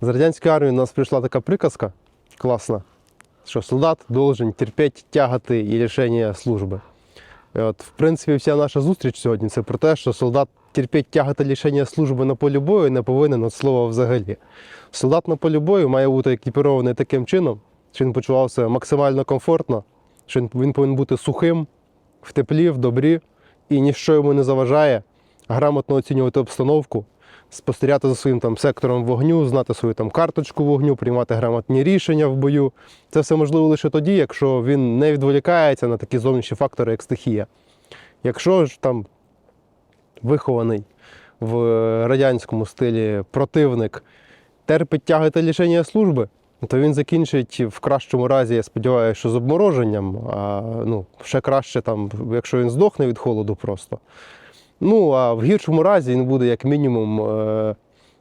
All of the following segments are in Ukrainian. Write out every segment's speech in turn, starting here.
З радянської армії у нас прийшла така приказка класна, що солдат должен терпіти, тягати і рішення служби. І от, в принципі, вся наша зустріч сьогодні це про те, що солдат терпіть, тягати рішення служби на полі бою не повинен від слова взагалі. Солдат на полі бою має бути екіпірований таким чином, що він почувався максимально комфортно, що він повинен бути сухим, в теплі, в добрі, і ніщо йому не заважає грамотно оцінювати обстановку, спостерігати за своїм там сектором вогню, знати свою там карточку вогню, приймати грамотні рішення в бою. Це все можливо лише тоді, якщо він не відволікається на такі зовнішні фактори, як стихія. Якщо ж там вихований в радянському стилі противник терпить тяги лишення служби, то він закінчить в кращому разі, я сподіваюся, що з обмороженням, а ну, ще краще, там, якщо він здохне від холоду просто. Ну, а в гіршому разі він буде, як мінімум, е,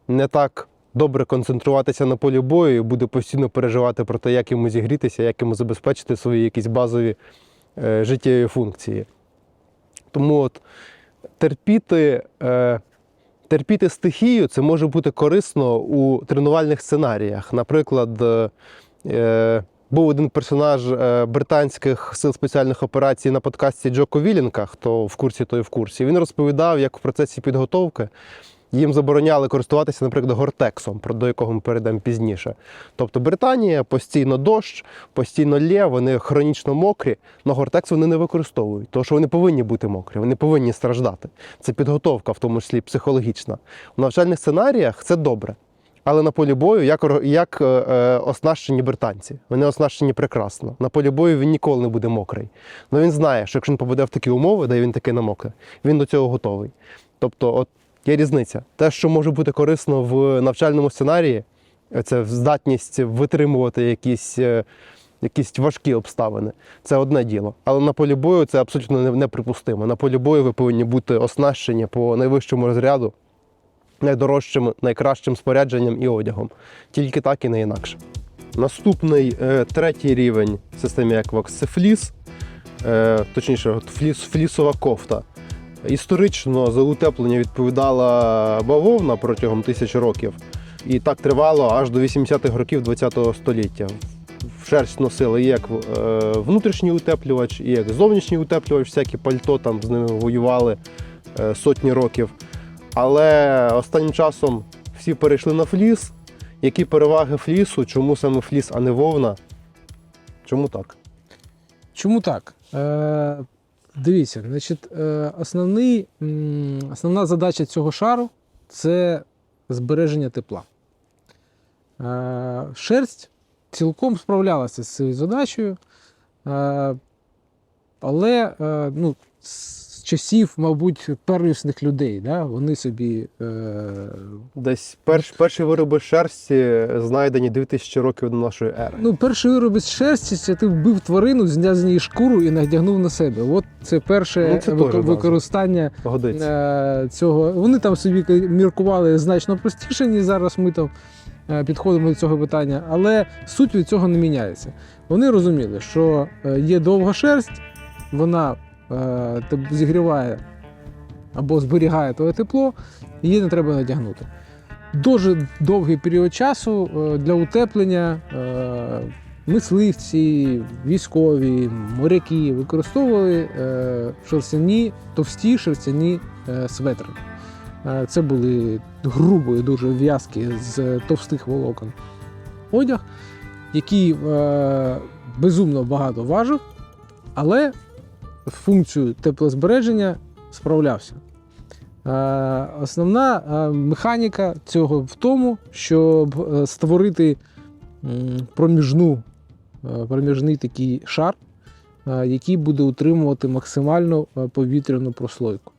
не так добре концентруватися на полі бою і буде постійно переживати про те, як йому зігрітися, як йому забезпечити свої якісь базові е, життєві функції. Тому от терпіти, е, терпіти стихію це може бути корисно у тренувальних сценаріях. Наприклад, був один персонаж е, британських сил спеціальних операцій на подкасті Джоко Вілінка, хто в курсі, той в курсі. Він розповідав, як в процесі підготовки їм забороняли користуватися, наприклад, гортексом, про до якого ми перейдемо пізніше. Тобто Британія постійно дощ, постійно лє, вони хронічно мокрі, але гортекс вони не використовують, тому що вони повинні бути мокрі, вони повинні страждати. Це підготовка, в тому числі психологічна. У навчальних сценаріях це добре. Але на полі бою, як, як е, е, оснащені британці, вони оснащені прекрасно. На полі бою він ніколи не буде мокрий. Але він знає, що якщо він попаде в такі умови, де він таки намокне, він до цього готовий. Тобто, от є різниця. Те, що може бути корисно в навчальному сценарії, це здатність витримувати якісь, е, якісь важкі обставини. Це одне діло. Але на полі бою це абсолютно неприпустимо. На полі бою ви повинні бути оснащені по найвищому розряду найдорожчим, найкращим спорядженням і одягом. Тільки так і не інакше. Наступний е, третій рівень в системі Equox це фліс, е, точніше, фліс, флісова кофта. Історично за утеплення відповідала бавовна протягом тисяч років. І так тривало аж до 80-х років ХХ століття. Шерсть носили як е, внутрішній утеплювач, і як зовнішній утеплювач, всякі пальто там з ними воювали сотні років. Але останнім часом всі перейшли на фліс. Які переваги флісу? Чому саме фліс, а не вовна? Чому так? Чому так? Е, дивіться, значить, е, основний, основна задача цього шару це збереження тепла. Е, шерсть цілком справлялася з цією задачею, е, але е, ну, часів, мабуть, первісних людей, да, вони собі е, Десь перш, перші вироби шерсті знайдені 2000 років до нашої ери. Ну, перший вироб з шерсті це ти вбив тварину, зняв з неї шкуру і надягнув на себе. От це перше Ну, це вик- використання е, цього. Вони там собі міркували значно простіше, ніж зараз ми там е, підходимо до цього питання, але суть від цього не міняється. Вони розуміли, що е, є довга шерсть, вона зігріває або зберігає твоє тепло, її не треба надягнути. Дуже довгий період часу е, для утеплення е, мисливці, військові, моряки використовували е, шерстяні, товсті шерстяні е, светри. Е, Це були грубої дуже в'язки з товстих волокон. Одяг, який е, безумно багато важив, але функцію теплозбереження справлявся. Е, Основна е, механіка цього в тому, щоб е, створити проміжну, проміжний такий шар, який буде утримувати максимальну повітряну прослойку,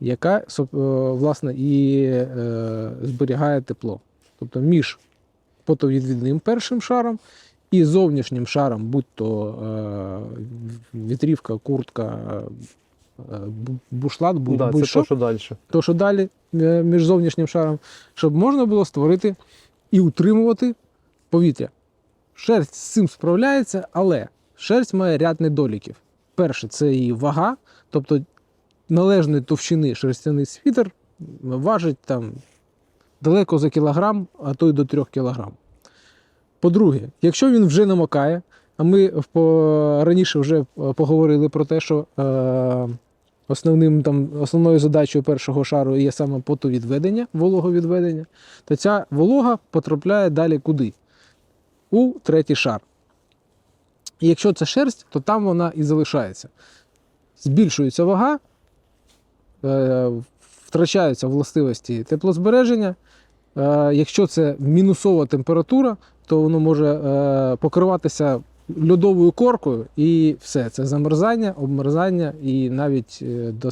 яка власне і зберігає тепло. Тобто між потовідвідним першим шаром і зовнішнім шаром, будь-то е, вітрівка, куртка, е, бушлат, бу- да, це будь-що то, що далі. то що далі е, між зовнішнім шаром, щоб можна було створити і утримувати повітря. Шерсть з цим справляється, але шерсть має ряд недоліків. Перше, це її вага, тобто належної товщини шерстяний світер важить там далеко за кілограм, а то й до 3 кілограм. По-друге, якщо він вже намокає, а ми раніше вже е, поговорили про те, що е, основним, там, основною задачею першого шару є саме потовідведення, вологовідведення, то ця волога потрапляє далі куди? У третій шар. І якщо це шерсть, то там вона і залишається. Збільшується вага, е, втрачаються властивості теплозбереження. Е, Якщо це мінусова температура, то воно може е, покриватися льодовою коркою, і все. Це замерзання, обмерзання і навіть е, до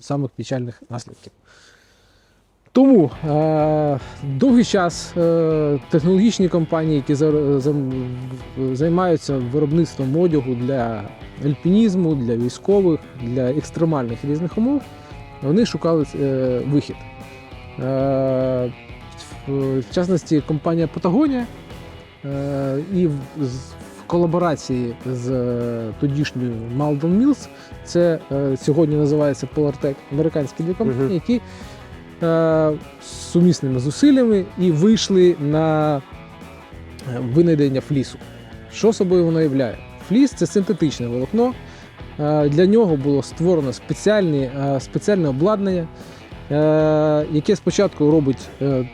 самих печальних наслідків. Тому е, довгий час е, технологічні компанії, які зар- зам- займаються виробництвом одягу для альпінізму, для військових, для екстремальних різних умов, вони шукали е, вихід. Е, в, частності компанія Patagonia е, і в, колаборації з е, тодішньою Malden Mills, це сьогодні називається Polartec, американські дві компанії, які сумісними зусиллями і вийшли на винайдення флісу. Що собою воно являє? Фліс це синтетичне волокно. Для нього було створено спеціальні, спеціальне обладнання, яке спочатку робить е,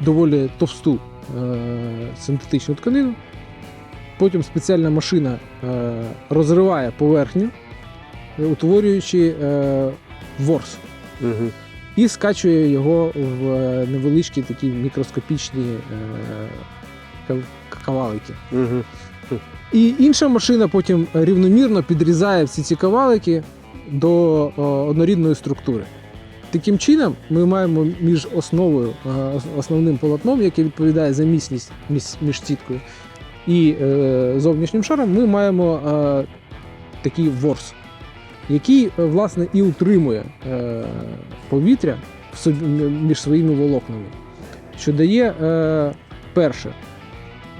доволі товсту е, синтетичну тканину. Потім спеціальна машина е, розриває поверхню, е, утворюючи е, ворс Угу. і скачує його в е, невеличкі такі мікроскопічні е, кавалики. Угу. І інша машина потім рівномірно підрізає всі ці кавалики до однорідної структури. Таким чином, ми маємо між основою, основним полотном, яке відповідає за міцність між, сіткою, і е, зовнішнім шаром, ми маємо е, такий ворс, який е, власне і утримує повітря між своїми волокнами, що дає перше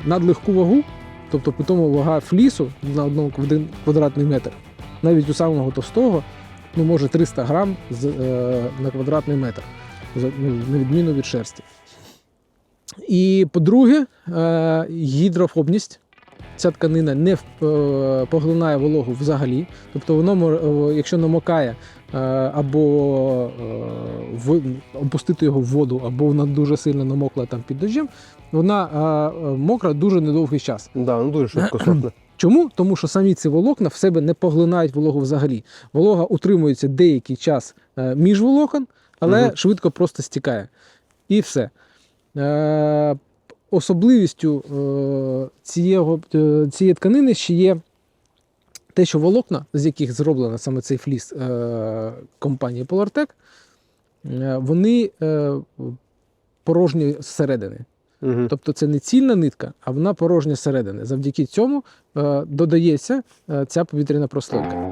надлегку вагу, тобто при тому вага флісу на одному квадратний метр, навіть у самого товстого, ну може 300 грам з, е, на квадратний метр, ну, на відміну від шерсті. І по-друге, е, гідрофобність. Ця тканина не е, поглинає вологу взагалі. Тобто воно, е, якщо намокає е, або опустити його в воду, або вона дуже сильно намокла там під дощем, вона мокра дуже недовгий час. Да, ну дуже швидко сохне. Чому? Тому що самі ці волокна в себе не поглинають вологу взагалі. Волога утримується деякий час е, між волокон, але Мгм. швидко просто стікає. І все. Е, особливістю е, цієї, цієї тканини ще є те, що волокна, з яких зроблено саме цей фліс е, компанії Polartec, вони е, порожні зсередини. Угу. Тобто це не цільна нитка, а вона порожня зсередини. Завдяки цьому е, додається е, ця повітряна прослойка.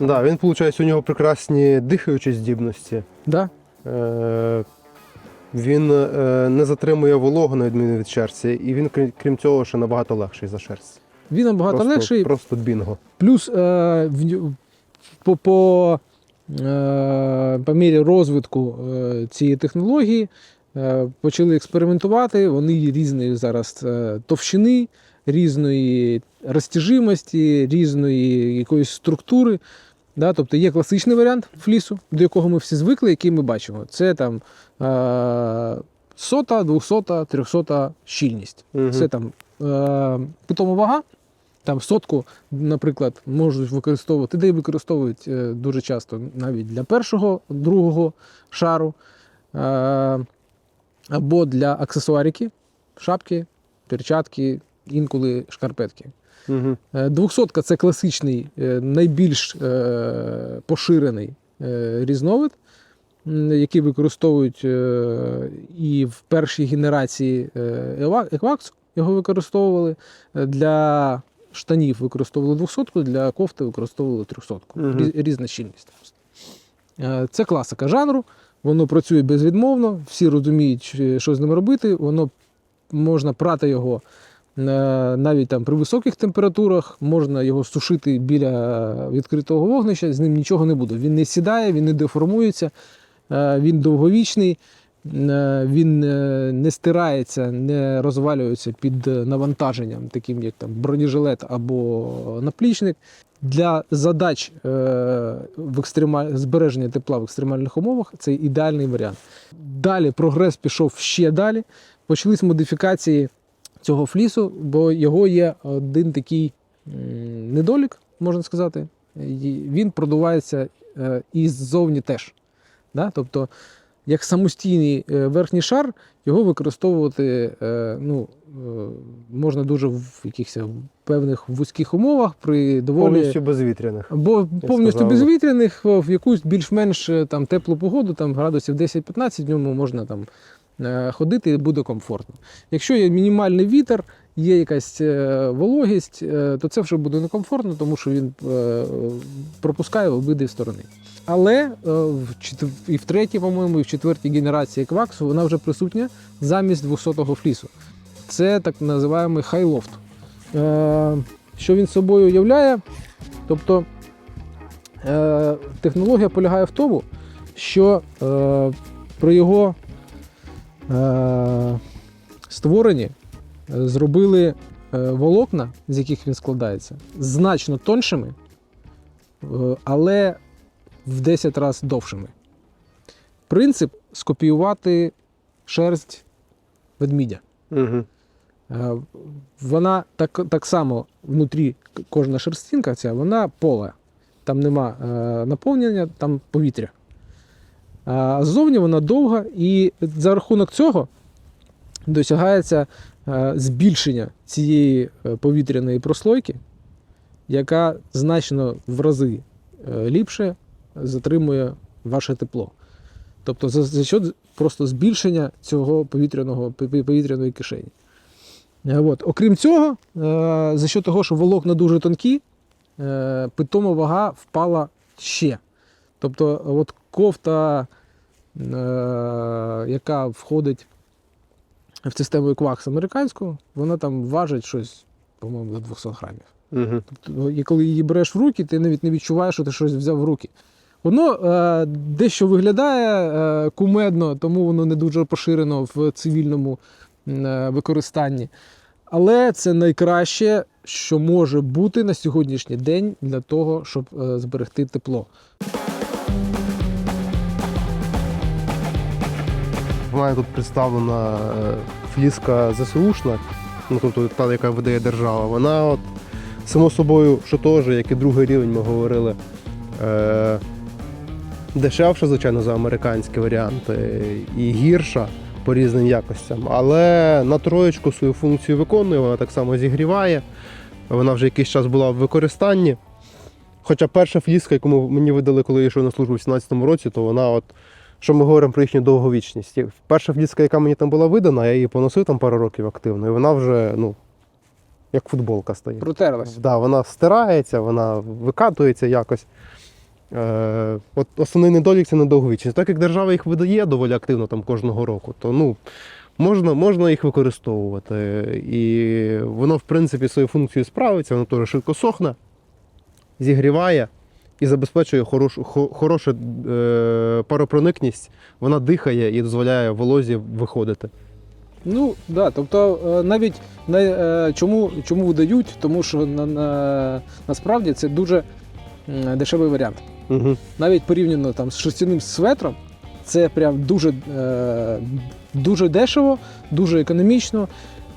Да, він, виходить, у нього прекрасні дихаючі здібності. Да? Е, він е, не затримує вологу на відміну від шерсті, і він, крім, крім цього, ще набагато легший за шерсть. Він набагато просто, легший, Просто бінго. плюс е, в, ню- по, по, по мірі розвитку е, цієї технології е, почали експериментувати. Вони різної зараз е, товщини, різної розтяжимості, різної якоїсь структури. Да? Тобто є класичний варіант флісу, до якого ми всі звикли, який ми бачимо. Це там е, сота, двохсота, трьохсота щільність. Мгм. Це там е, питома вага. Там сотку, наприклад, можуть використовувати, де використовують е, дуже часто навіть для першого, другого шару, е, або для аксесуарики, шапки, перчатки, інколи шкарпетки. Угу. Двохсотка це класичний, найбільш поширений різновид, який використовують і в першій генерації е, його використовували. Для штанів використовували двохсотку, для кофти використовували трьохсотку. Мгм. Різ- Різна щільність. Е, Це класика жанру, воно працює безвідмовно, всі розуміють, що з ним робити. Воно можна прати його навіть там при високих температурах можна його сушити біля відкритого вогнища, з ним нічого не буде. Він не сідає, він не деформується, е, він довговічний, е, він е, не стирається, не розвалюється під навантаженням, таким як там бронежилет або наплічник. Для задач е, в екстремаль... збереження тепла в екстремальних умовах це ідеальний варіант. Далі прогрес пішов ще далі. Почались модифікації цього флісу, бо його є один такий недолік, можна сказати. Він продувається е, і ззовні теж. Тобто, як самостійний е, верхній шар, його використовувати е, ну, е, можна дуже в якихось певних вузьких умовах при доволі Повністю безвітряних. або повністю сказали. безвітряних, в якусь більш-менш там теплу погоду, там градусів 10-15, в ньому можна там ходити і буде комфортно. Якщо є мінімальний вітер, є якась е, вологість, е, то це вже буде некомфортно, тому що він е, пропускає обидві сторони. Але і в третій, по-моєму, і в четвертій генерації кваксу вона вже присутня замість 200-го флісу. Це так називаємо хайлофт. Що він собою являє? Тобто технологія полягає в тому, що при його створенні зробили е, волокна, з яких він складається, значно тоншими, е, але в 10 разів довшими. Принцип скопіювати шерсть ведмідя. Угу. Вона так, так само внутрі кожна шерстинка ця, вона поле. Там нема е, наповнення, там повітря. А ззовні вона довга, і за рахунок цього досягається е, збільшення цієї е, повітряної прослойки, яка значно в рази е, ліпше затримує ваше тепло. Тобто за, за счет просто збільшення цього повітряного, повітряної кишені. От. Окрім цього, за що того, що волокна дуже тонкі, питома вага впала ще. Тобто, от кофта, яка входить в систему Equax американську, вона там важить щось, по-моєму, до 200 грамів. Угу. Тобто, і коли її береш в руки, ти навіть не відчуваєш, що ти щось взяв в руки. Воно е, дещо виглядає е, кумедно, тому воно не дуже поширено в цивільному е, використанні. Але це найкраще, що може бути на сьогоднішній день для того, щоб е, зберегти тепло. В мене тут представлена е, фліска ЗСУшна, ну тобто та, яка видає держава. Вона от само собою, що теж, як і другий рівень, ми говорили. Е, дешевша, звичайно, за американські варіанти, і гірша по різним якостям. Але на троєчку свою функцію виконує, вона так само зігріває. Вона вже якийсь час була в використанні. Хоча перша фліска, яку мені видали, коли я йшов на службу в 17-му році, то вона от що ми говоримо про їхню довговічність. Перша фліска, яка мені там була видана, я її поносив там пару років активно, і вона вже, ну, як футболка стає. Протерлась. Да, вона стирається, вона викатується якось. Е, от основний недолік це недовговічність. Так як держава їх видає доволі активно там кожного року, то ну, можна, можна їх використовувати. І воно, в принципі, свою функцію справиться, воно теж швидко сохне, зігріває і забезпечує хорошу, хо- хорошу е, паропроникність. Вона дихає і дозволяє волозі виходити. Ну, да, тобто е, навіть на, е, чому, чому видають, тому що на, на, насправді це дуже дешевий варіант. Угу. навіть порівняно там з шерстяним светром, це прям дуже, е, дуже дешево, дуже економічно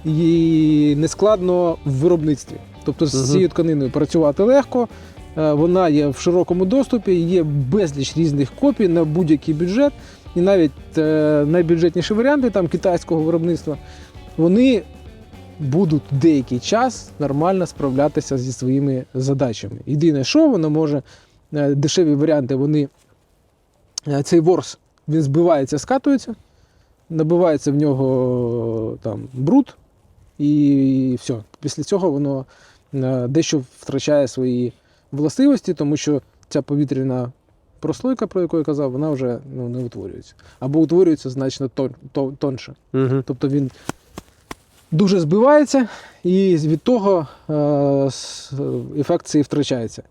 і нескладно в виробництві. Тобто з цією тканиною працювати легко, вона є в широкому доступі, є безліч різних копій на будь-який бюджет. І навіть е, найбюджетніші варіанти там, китайського виробництва, вони будуть деякий час нормально справлятися зі своїми задачами. Єдине, що воно може е, дешеві варіанти, вони е, цей ворс він збивається, скатується, набивається в нього там бруд, і все. Після цього воно е, дещо втрачає свої властивості, тому що ця повітряна прослойка, про яку я казав, вона вже ну, не утворюється. Або утворюється значно тон, тон, тонше. Угу. Тобто він дуже збивається, і від того е, ефект цей втрачається.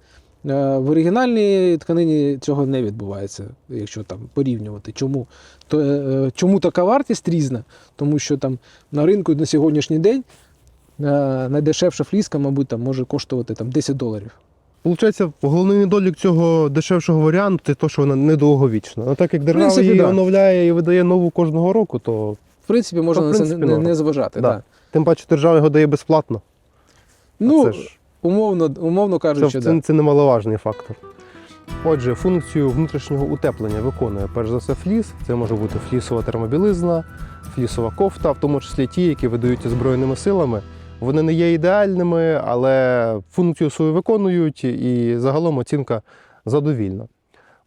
Е, В оригінальній тканині цього не відбувається, якщо там порівнювати. Чому? То, е, чому така вартість різна? Тому що там на ринку на сьогоднішній день найдешевша фліска, мабуть, там може коштувати там 10 доларів. Получається, головний недолік цього дешевшого варіанту це те, що вона недовговічна. Ну так як держава принципі, її да. оновляє і видає нову кожного року, то В принципі, можна Ну, в на це принципі, не, не, норм. не зважати. Да. Да. тим паче держава його дає безплатно. Ну, це ж умовно, умовно це, кажучи, це, да. це немаловажний фактор. Отже, функцію внутрішнього утеплення виконує перш за все фліс. Це може бути флісова термобілизна, флісова кофта, в тому числі ті, які видаються Збройними силами. Вони не є ідеальними, але функцію свою виконують і загалом оцінка задовільна.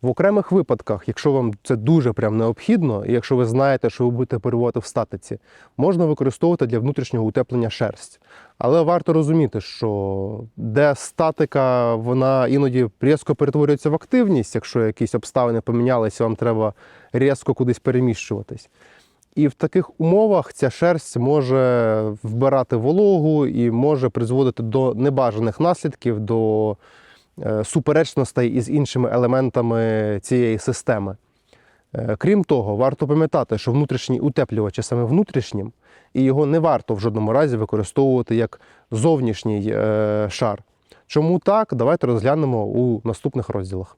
В окремих випадках, якщо вам це дуже прям необхідно, і якщо ви знаєте, що ви будете перебувати в статиці, можна використовувати для внутрішнього утеплення шерсть. Але варто розуміти, що де статика, вона іноді різко перетворюється в активність, якщо якісь обставини помінялися, вам треба різко кудись переміщуватись. І в таких умовах ця шерсть може вбирати вологу і може призводити до небажаних наслідків, до е, суперечностей із іншими елементами цієї системи. Е, Крім того, варто пам'ятати, що внутрішній утеплювач саме внутрішнім, і його не варто в жодному разі використовувати як зовнішній е, шар. Чому так? Давайте розглянемо у наступних розділах.